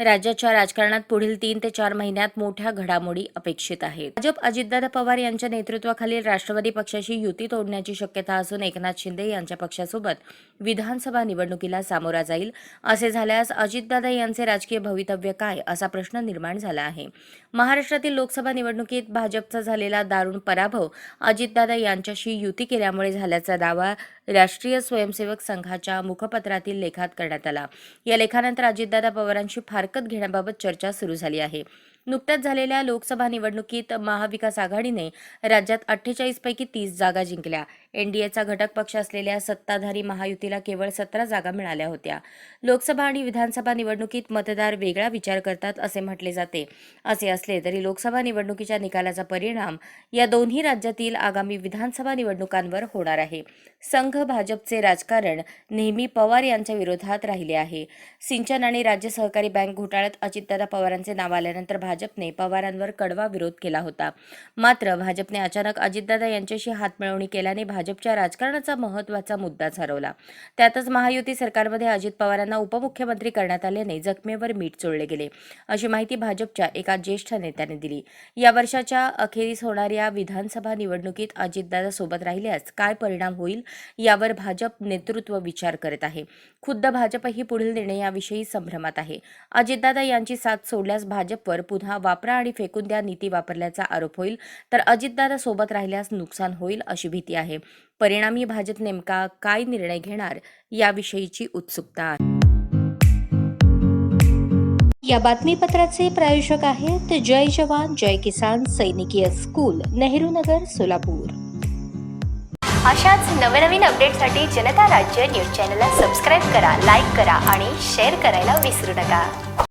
राज्याच्या राजकारणात पुढील तीन ते चार महिन्यात मोठ्या घडामोडी अपेक्षित आहेत. भाजप अजितदादा पवार यांच्या नेतृत्वाखालील राष्ट्रवादी पक्षाशी युती तोडण्याची शक्यता असून एकनाथ शिंदे यांच्या पक्षासोबत विधानसभा निवडणुकीला सामोरा जाईल. असे झाल्यास अजितदादा यांचे राजकीय भवितव्य काय असा प्रश्न निर्माण झाला आहे. महाराष्ट्रातील लोकसभा निवडणुकीत भाजपचा झालेला दारुण पराभव अजितदादा यांच्याशी युती केल्यामुळे झाल्याचा दावा राष्ट्रीय स्वयंसेवक संघाच्या मुखपत्रातील लेखात करण्यात आला. या लेखानंतर अजितदादा पवारांशी फारकत घेण्याबाबत चर्चा सुरू झाली आहे. नुकत्याच झालेल्या लोकसभा निवडणुकीत महाविकास आघाडीने राज्यात अठ्ठेचाळीसपैकी तीस जागा जिंकल्या. एनडीएचा घटक पक्ष असलेल्या सत्ताधारी महायुतीला केवळ सतरा जागा मिळाल्या होत्या. लोकसभा आणि विधानसभा निवडणुकीत मतदार वेगळा विचार करतात असे म्हटले जाते. असे असले तरी लोकसभा निवडणुकीच्या निकालाचा परिणाम या दोन्ही राज्यातील आगामी विधानसभा निवडणुकांवर होणार आहे. संघ भाजपचे राजकारण नेहमी पवार यांच्या विरोधात राहिले आहे. सिंचन आणि राज्य सहकारी बँक घोटाळ्यात अजितदादा पवारांचे नाव आल्यानंतर भाजपने पवारांवर कडवा विरोध केला होता. मात्र भाजपने अचानक अजितदादा यांच्याशी हातमिळवणी केल्याने भाजपच्या राजकारणाचा महत्त्वाचा मुद्दाच हरवला त्यातच महायुती सरकारमध्ये अजित पवारांना उपमुख्यमंत्री करण्यात आल्याने जखमेवर मीठ चोळले गेले. अशी माहिती भाजपच्या एका ज्येष्ठ नेत्याने दिली. या वर्षाच्या अखेरीस होणाऱ्या विधानसभा निवडणुकीत अजितदादा सोबत राहिल्यास काय परिणाम होईल यावर भाजप नेतृत्व विचार करत आहे. खुद्द भाजपही पुढील निर्णयाविषयी संभ्रमात आहे. अजितदादा यांची साथ सोडल्यास भाजपवर पुन्हा वापरा आणि फेकून द्या नीती वापरल्याचा आरोप होईल तर अजितदादा सोबत राहिल्यास नुकसान होईल अशी भीती आहे. परिणामी भाजप नेमका काय निर्णय घेणार याविषयीची उत्सुकता आहे. या बातमीपत्राचे प्रायोजक आहेत जय जवान जय किसान सैनिकीय स्कूल नेहरू नगर सोलापूर. अशाच नवनवीन अपडेटसाठी जनता राज्य न्यूज चॅनलला सबस्क्राईब करा लाईक करा आणि शेअर करायला विसरू नका.